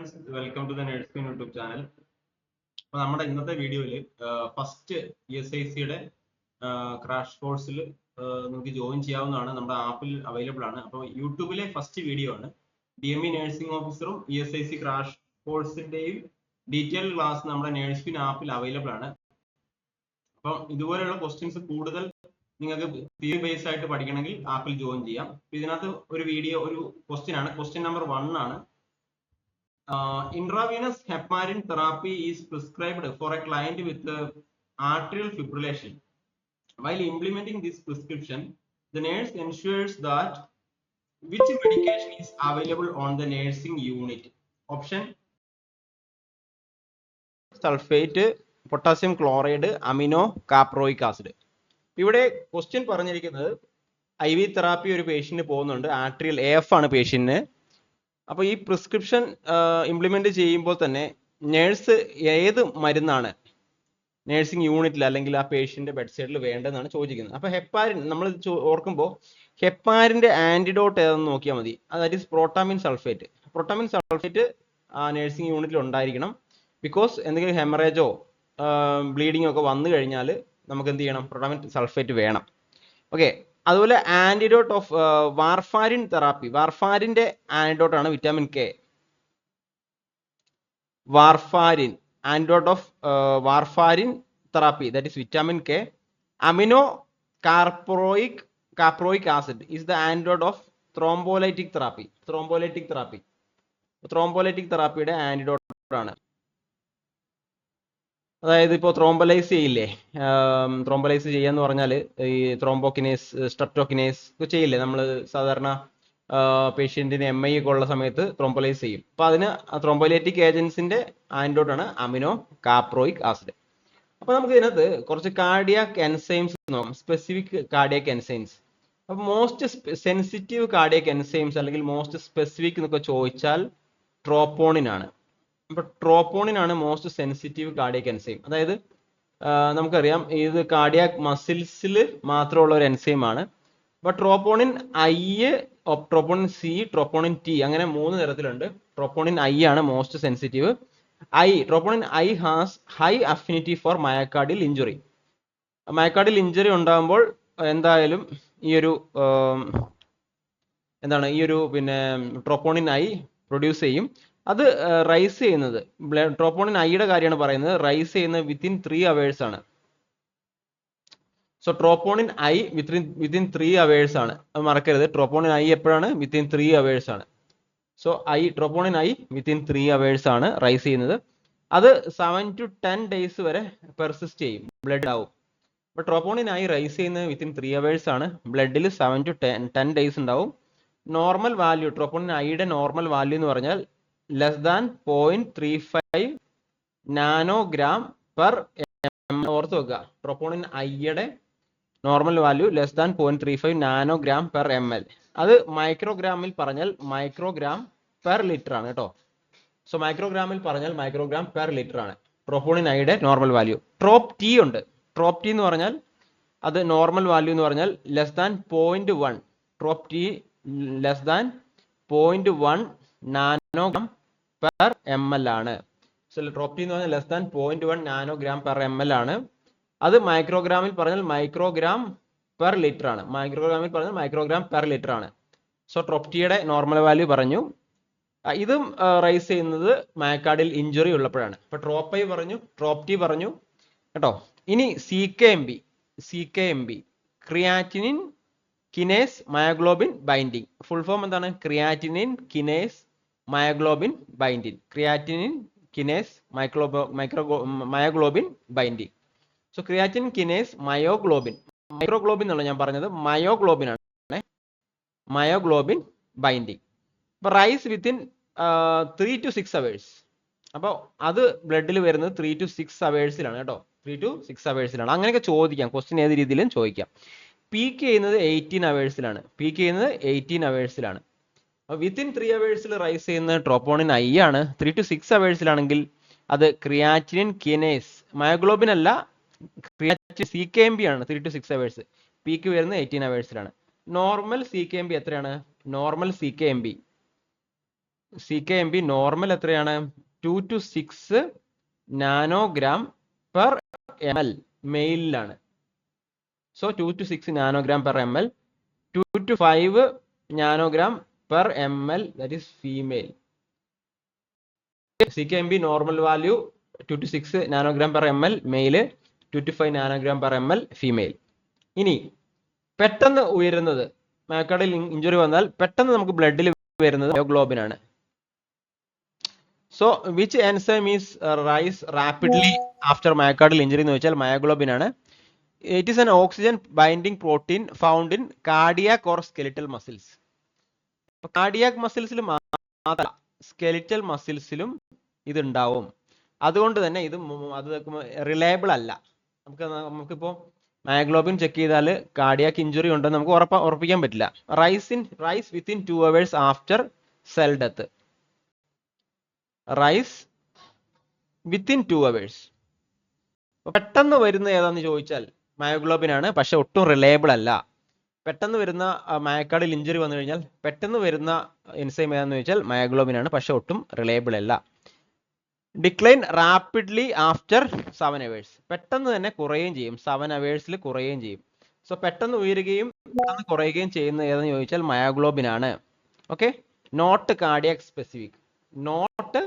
Friends welcome to the nurse pin YouTube channel അപ്പൊ നമ്മുടെ ഇന്നത്തെ വീഡിയോയിൽ ഫസ്റ്റ് ഇ എസ് ഐ സിയുടെ ക്രാഷ് കോഴ്സിൽ നിങ്ങൾക്ക് ജോയിൻ ചെയ്യാവുന്നതാണ്. നമ്മുടെ ആപ്പിൽ അവൈലബിൾ ആണ്. അപ്പോൾ യൂട്യൂബിലെ ഫസ്റ്റ് വീഡിയോ ആണ്. ഡി എം ഇ നേഴ്സിംഗ് ഓഫീസറും E S I C crash കോഴ്സിന്റെയും detail class നമ്മുടെ നേഴ്സിംഗ് ആപ്പിൽ അവൈലബിൾ ആണ്. അപ്പം ഇതുപോലെയുള്ള ക്വസ്റ്റ്യൻസ് കൂടുതൽ നിങ്ങൾക്ക് തിയറി ബേസ് ആയിട്ട് പഠിക്കണമെങ്കിൽ ആപ്പിൽ ജോയിൻ ചെയ്യാം. ഇതിനകത്ത് ഒരു വീഡിയോ ഒരു ക്വസ്റ്റ്യൻ ആണ്. ക്വസ്റ്റ്യൻ നമ്പർ വൺ ആണ്. Uh, intravenous heparin therapy is prescribed for a client with uh, atrial fibrillation. While implementing this prescription, the nurse ensures that which medication is available on the nursing unit. Option sulfate, potassium chloride, amino caproic acid. ഇവിടെ question പറഞ്ഞിരിക്കുന്നത് I V therapy ഒരു പേഷ്യന്റിന് പോകുന്നുണ്ട് atrial F ആണ് പേഷ്യന്റിന് അപ്പോൾ ഈ prescription implement ചെയ്യുമ്പോൾ തന്നെ നേഴ്സ് ഏത് മരുന്നാണ് നേഴ്സിംഗ് യൂണിറ്റിൽ അല്ലെങ്കിൽ ആ പേഷ്യന്റ് ബെഡ് സൈഡിൽ വേണ്ടതെന്നാണ് ചോദിക്കുന്നത്. അപ്പോൾ ഹെപ്പാരിൻ നമ്മൾ ഓർക്കുമ്പോൾ ഹെപ്പാരിന്റെ ആന്റിഡോട്ട് ഏതെന്ന് നോക്കിയാൽ മതി. അതായത് പ്രോട്ടാമിൻ സൾഫേറ്റ് പ്രോട്ടാമിൻ സൾഫേറ്റ് ആ നേഴ്സിംഗ് യൂണിറ്റിൽ ഉണ്ടായിരിക്കണം. ബിക്കോസ് എന്തെങ്കിലും ഹെമറേജോ ബ്ലീഡിങ്ങോ ഒക്കെ വന്നു കഴിഞ്ഞാൽ നമുക്ക് എന്ത് ചെയ്യണം? പ്രോട്ടാമിൻ സൾഫേറ്റ് വേണം. ഓക്കെ അതുപോലെ ആന്റിഡോട്ട് ഓഫ് വാർഫാരിൻ തെറാപ്പി വാർഫാരിന്റെ ആന്റിഡോട്ട് ആണ് vitamin K warfarin antidote of warfarin therapy that is vitamin K amino caproic caproic acid is the antidote of thrombolytic therapy thrombolytic therapy thrombolytic തെറാപ്പിയുടെ antidote ആണ്. അതായത് ഇപ്പോൾ ത്രോംബലൈസ് ചെയ്യില്ലേ? ത്രോംബലൈസ് ചെയ്യാന്ന് പറഞ്ഞാൽ ഈ ത്രോംബോക്കിനേസ് സ്ട്രെപ്റ്റോക്കിനേസ് ഒക്കെ ചെയ്യില്ലേ? നമ്മൾ സാധാരണ പേഷ്യന്റിന് എം ഐ ഒക്കെ ഉള്ള സമയത്ത് ത്രോംബലൈസ് ചെയ്യും. അപ്പോൾ അതിന് ത്രോംബോലൈറ്റിക് ഏജൻസിന്റെ ആൻഡോട്ടാണ് അമിനോ കാപ്രോയിക് ആസിഡ് അപ്പോൾ നമുക്ക് ഇതിനകത്ത് കുറച്ച് കാർഡിയാക് എൻസൈംസ് നോക്കാം. സ്പെസിഫിക് കാർഡിയാക് എൻസൈംസ് അപ്പോൾ മോസ്റ്റ് സെൻസിറ്റീവ് കാർഡിയാക് എൻസൈംസ് അല്ലെങ്കിൽ മോസ്റ്റ് സ്പെസിഫിക് എന്നൊക്കെ ചോദിച്ചാൽ ട്രോപ്പോണിൻ ആണ് ട്രോപ്പോണിനാണ് മോസ്റ്റ് സെൻസിറ്റീവ് കാർഡിയക് എൻസൈം അതായത് നമുക്കറിയാം ഇത് കാർഡിയാക് മസിൽസിൽ മാത്രമുള്ള ഒരു എൻസൈം ആണ്. അപ്പൊ troponin I troponin C troponin T അങ്ങനെ മൂന്ന് തരത്തിലുണ്ട്. ട്രോപ്പോണിൻ ഐ ആണ് most sensitive I troponin I has high affinity for myocardial injury myocardial injury ഉണ്ടാകുമ്പോൾ എന്തായാലും ഈ ഒരു എന്താണ് ഈ ഒരു പിന്നെ ട്രോപ്പോണിൻ ഐ പ്രൊഡ്യൂസ് ചെയ്യും. അത് റൈസ് ചെയ്യുന്നത്. ട്രോപ്പോണിൻ ഐയുടെ കാര്യമാണ് പറയുന്നത്. റൈസ് ചെയ്യുന്നത് വിത്തിൻ ത്രീ അവേഴ്സ് ആണ്. So troponin I within within three hours ആണ്. അത് മറക്കരുത്. ട്രോപ്പോണിൻ ഐ എപ്പോഴാണ്? വിത്തിൻ ത്രീ അവേഴ്സ് ആണ്. So I troponin I within three hours ആണ് റൈസ് ചെയ്യുന്നത്. അത് സെവൻ ടു ടെൻ ഡേയ്സ് വരെ പെർസിസ്റ്റ് ചെയ്യും. ബ്ലഡ് ആവും. അപ്പോൾ ട്രോപ്പോണിൻ ഐ റൈസ് ചെയ്യുന്നത് വിത്തിൻ ത്രീ അവേഴ്സ് ആണ്. ബ്ലഡിൽ seven to ten ten days ഉണ്ടാവും. നോർമൽ വാല്യൂ ട്രോപ്പോണിൻ ഐയുടെ നോർമൽ വാല്യൂ എന്ന് പറഞ്ഞാൽ less than point three five nanogram per ഓർത്ത് വെക്കുക. ട്രോപ്പോണിൻ ഐയുടെ normal value less than point three five nanogram per M L അത് മൈക്രോഗ്രാമിൽ പറഞ്ഞാൽ മൈക്രോഗ്രാം പെർ ലിറ്റർ ആണ് കേട്ടോ. സോ മൈക്രോഗ്രാമിൽ പറഞ്ഞാൽ മൈക്രോഗ്രാം പെർ ലിറ്റർ ആണ്. ട്രോപ്പോണിൻ ഐയുടെ നോർമൽ വാല്യൂ ട്രോപ്പ് ടി ഉണ്ട്. ട്രോപ്പ് ടി എന്ന് പറഞ്ഞാൽ അത് നോർമൽ വാല്യൂ എന്ന് പറഞ്ഞാൽ less than point one trop T less than point one nanogram per M L ആണ്. സോ ഡ്രോപ്പ് ടി എന്ന് പറഞ്ഞാൽ less than point one nanogram per M L ആണ്. അത് മൈക്രോഗ്രാമിൽ പറഞ്ഞാൽ മൈക്രോഗ്രാം പെർ ലിറ്റർ ആണ്. മൈക്രോഗ്രാമിൽ പറഞ്ഞാൽ മൈക്രോഗ്രാം പെർ ലിറ്റർ ആണ്. സോ ട്രോപ്റ്റിയുടെ നോർമൽ വാല്യൂ പറഞ്ഞു. ഇതും റൈസ് ചെയ്യുന്നത് മയക്കാടിൽ ഇഞ്ചുറി ഉള്ളപ്പോഴാണ്. ഇപ്പൊ ട്രോപ്പൈ പറഞ്ഞു ട്രോപ്റ്റി പറഞ്ഞു. കേട്ടോ? ഇനി C K M B C K M B creatinine kinase myoglobin binding full form എന്താണ്? Creatinine kinase myoglobin binding creatinine kinase മൈക്രോബോ micro myoglobin binding so creatine kinase myoglobin. Microglobin എന്നുള്ള ഞാൻ പറഞ്ഞത്. മയോഗ്ലോബിൻ ആണ് മയോഗ്ലോബിൻ ബൈൻഡിങ് അപ്പോൾ rise within three to six hours അപ്പോൾ അത് ബ്ലഡിൽ വരുന്നത് ത്രീ ടു സിക്സ് അവേഴ്സിലാണ് കേട്ടോ. ത്രീ ടു സിക്സ് അവേഴ്സിലാണ് അങ്ങനെയൊക്കെ ചോദിക്കാം. ക്വസ്റ്റ്യൻ ഏത് രീതിയിലും ചോദിക്കാം. പീക്ക് ചെയ്യുന്നത് എയ്റ്റീൻ അവേഴ്സിലാണ് പീക്ക് ചെയ്യുന്നത് എയ്റ്റീൻ അവേഴ്സിലാണ് വിത്തിൻ ത്രീ അവേഴ്സിൽ റൈസ് ചെയ്യുന്ന ട്രോപ്പോണിൻ ഐ ആണ്. ത്രീ ടു സിക്സ് അവേഴ്സിലാണെങ്കിൽ അത് ക്രിയാറ്റിനിൻ കിനേസ് മയോഗ്ലോബിൻ അല്ല creatine C K M B ആണ്. Three to six hours peak വരുന്നത് eighteen അവേഴ്സിലാണ് normal C K M B എത്രയാണ്? Normal C K M B C K M B normal എത്രയാണ്? Two to six nanogram per M L മെയിലിലാണ് so two to six nanogram per M L two to five nanogram is female C K M B normal value two to six nanogram per M L male two to five nanogram per M L female ഇനി പെട്ടെന്ന് ഉയരുന്നത് മയോക്കാർഡിൽ injury വന്നാൽ പെട്ടെന്ന് നമുക്ക് ബ്ലഡിൽ വരുന്നത് globin ആണ്. So which enzyme is rise rapidly after myocardial injury എന്ന് വെച്ചാൽ മയോഗ്ലോബിൻ ആണ്. It is an oxygen binding protein found in cardiac or skeletal muscles cardiac മസിൽസിൽ മാത്രമല്ല സ്കെലിറ്റൽ മസിൽസിലും ഇതുണ്ടാവും. അതുകൊണ്ട് തന്നെ ഇത് അത് റിലയബിൾ അല്ല. നമുക്ക് നമുക്കിപ്പോൾ നമുക്കിപ്പോ മയോഗ്ലോബിൻ ചെക്ക് ചെയ്താൽ കാർഡിയാക് ഇഞ്ചുറി ഉണ്ടെന്ന് നമുക്ക് ഉറപ്പ ഉറപ്പിക്കാൻ പറ്റില്ല. Rise in rise within two hours after cell death rise within two hours പെട്ടെന്ന് വരുന്ന ഏതാന്ന് ചോദിച്ചാൽ മയോഗ്ലോബിൻ ആണ്. പക്ഷെ ഒട്ടും റിലയബിൾ അല്ല. പെട്ടെന്ന് വരുന്ന മയക്കാടിൽ ഇഞ്ചുറി വന്നു കഴിഞ്ഞാൽ പെട്ടെന്ന് വരുന്ന എൻസൈം ഏതാന്ന് ചോദിച്ചാൽ മയോഗ്ലോബിൻ ആണ്. പക്ഷെ ഒട്ടും റിലയബിൾ അല്ല. Decline rapidly after seven hours പെട്ടെന്ന് തന്നെ കുറയുകയും ചെയ്യും. സെവൻ അവേഴ്സിൽ കുറയുകയും ചെയ്യും. സോ പെട്ടെന്ന് ഉയരുകയും പെട്ടെന്ന് കുറയുകയും ചെയ്യുന്ന ഏതെന്ന് ചോദിച്ചാൽ മയോഗ്ലോബിൻ ആണ്. Okay not cardiac specific not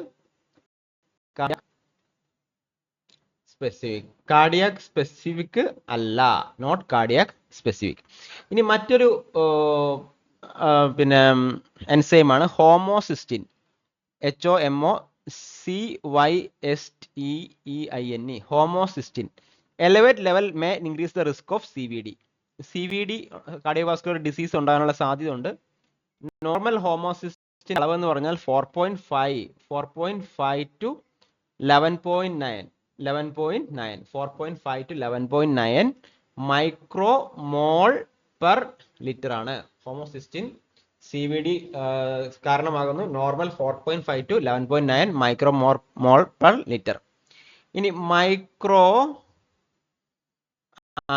specific cardiac specific അല്ല. നോട്ട് കാർഡിയാക് സ്പെസിഫിക് ഇനി മറ്റൊരു പിന്നെ എൻസൈം ആണ് homocysteine. H O M O C Y S E E I N E homocysteine. Elevate level may increase the risk of C V D C V D cardiovascular disease ഉണ്ടാകാനുള്ള സാധ്യത ഉണ്ട് normal homocysteine അളവ് എന്ന് പറഞ്ഞാൽ four point five four point five to eleven point nine eleven point nine four point five to eleven point nine micro mole per litre ആണ് homocysteine C V D കാരണമാകുന്നു. Normal four point five to eleven point nine micro more mole per litre. ഇനി micro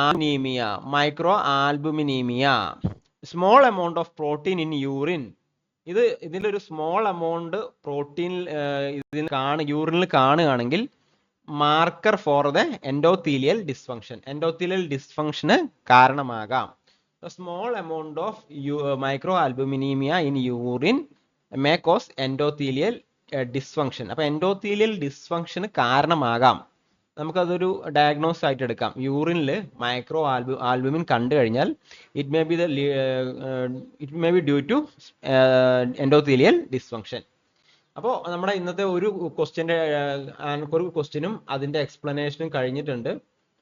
anaemia micro albuminaemia. Small amount of protein in urine. ഇത് ഇതിലൊരു small amount protein ഇതിൽ കാണു യൂറിനിൽ കാണുകയാണെങ്കിൽ marker for the endothelial dysfunction endothelial ഡിസ്ഫങ്ഷന് കാരണമാകാം. Small amount of micro albuminaemia in urine may cause endothelial dysfunction അപ്പൊ endothelial ഡിസ്ഫങ്ഷന് കാരണമാകാം. നമുക്കതൊരു ഡയഗ്നോസ് ആയിട്ട് എടുക്കാം. യൂറിനിൽ മൈക്രോ ആൽബു ആൽബുമിൻ കണ്ടു കഴിഞ്ഞാൽ it may be the it may be due to endothelial dysfunction അപ്പോൾ നമ്മുടെ ഇന്നത്തെ ഒരു ക്വസ്റ്റ്യന്റെ ഒരു ക്വസ്റ്റ്യനും അതിന്റെ എക്സ്പ്ലനേഷനും കഴിഞ്ഞിട്ടുണ്ട്.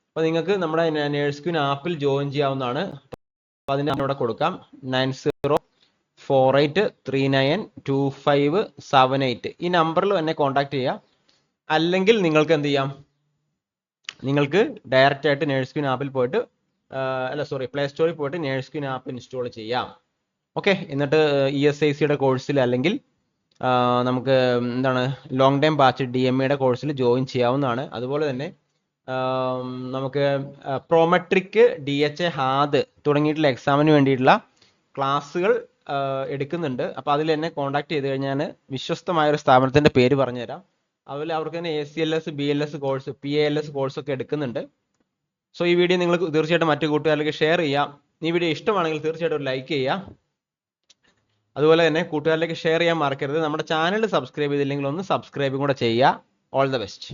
അപ്പോൾ നിങ്ങൾക്ക് നമ്മുടെ നേഴ്സ് ക്യൂൻ ആപ്പിൽ ജോയിൻ ചെയ്യാവുന്നതാണ്. അപ്പോൾ അതിന്റെ അവിടെ കൊടുക്കാം. Nine zero four eight three nine two five seven eight. ഈ നമ്പറിൽ എന്നെ കോൺടാക്ട് ചെയ്യാം. അല്ലെങ്കിൽ നിങ്ങൾക്ക് എന്ത് ചെയ്യാം? നിങ്ങൾക്ക് ഡയറക്റ്റ് ആയിട്ട് നേഴ്സ് ക്യൂൻ ആപ്പിൽ പോയിട്ട് അല്ല സോറി പ്ലേ സ്റ്റോറിൽ പോയിട്ട് നേഴ്സ് ക്യൂൻ ആപ്പ് ഇൻസ്റ്റാൾ ചെയ്യാം. ഓക്കെ എന്നിട്ട് ഇ എസ് ഐ സിയുടെ കോഴ്സിൽ അല്ലെങ്കിൽ നമുക്ക് എന്താണ് long time batch D M എയുടെ കോഴ്സിൽ ജോയിൻ ചെയ്യാവുന്നതാണ്. അതുപോലെ തന്നെ നമുക്ക് prometric D H A HAAD തുടങ്ങിയിട്ടുള്ള എക്സാമിന് വേണ്ടിയിട്ടുള്ള ക്ലാസ്സുകൾ എടുക്കുന്നുണ്ട്. അപ്പോൾ അതിൽ എന്നെ കോൺടാക്ട് ചെയ്ത് കഴിഞ്ഞാൽ വിശ്വസ്തമായ ഒരു സ്ഥാപനത്തിന്റെ പേര് പറഞ്ഞുതരാം. അതുപോലെ അവർക്ക് തന്നെ A C L S B L S course P A L S course ഒക്കെ എടുക്കുന്നുണ്ട്. സോ ഈ വീഡിയോ നിങ്ങൾ തീർച്ചയായിട്ടും മറ്റു കൂട്ടുകാരിലേക്ക് ഷെയർ ചെയ്യാം. ഈ വീഡിയോ ഇഷ്ടമാണെങ്കിൽ തീർച്ചയായിട്ടും ഒരു ലൈക്ക് ചെയ്യുക. അതുപോലെ തന്നെ കൂട്ടുകാരിലേക്ക് ഷെയർ ചെയ്യാൻ മറക്കരുത്. നമ്മുടെ ചാനൽ സബ്സ്ക്രൈബ് ചെയ്തില്ലെങ്കിൽ ഒന്ന് സബ്സ്ക്രൈബും കൂടെ ചെയ്യുക. All the best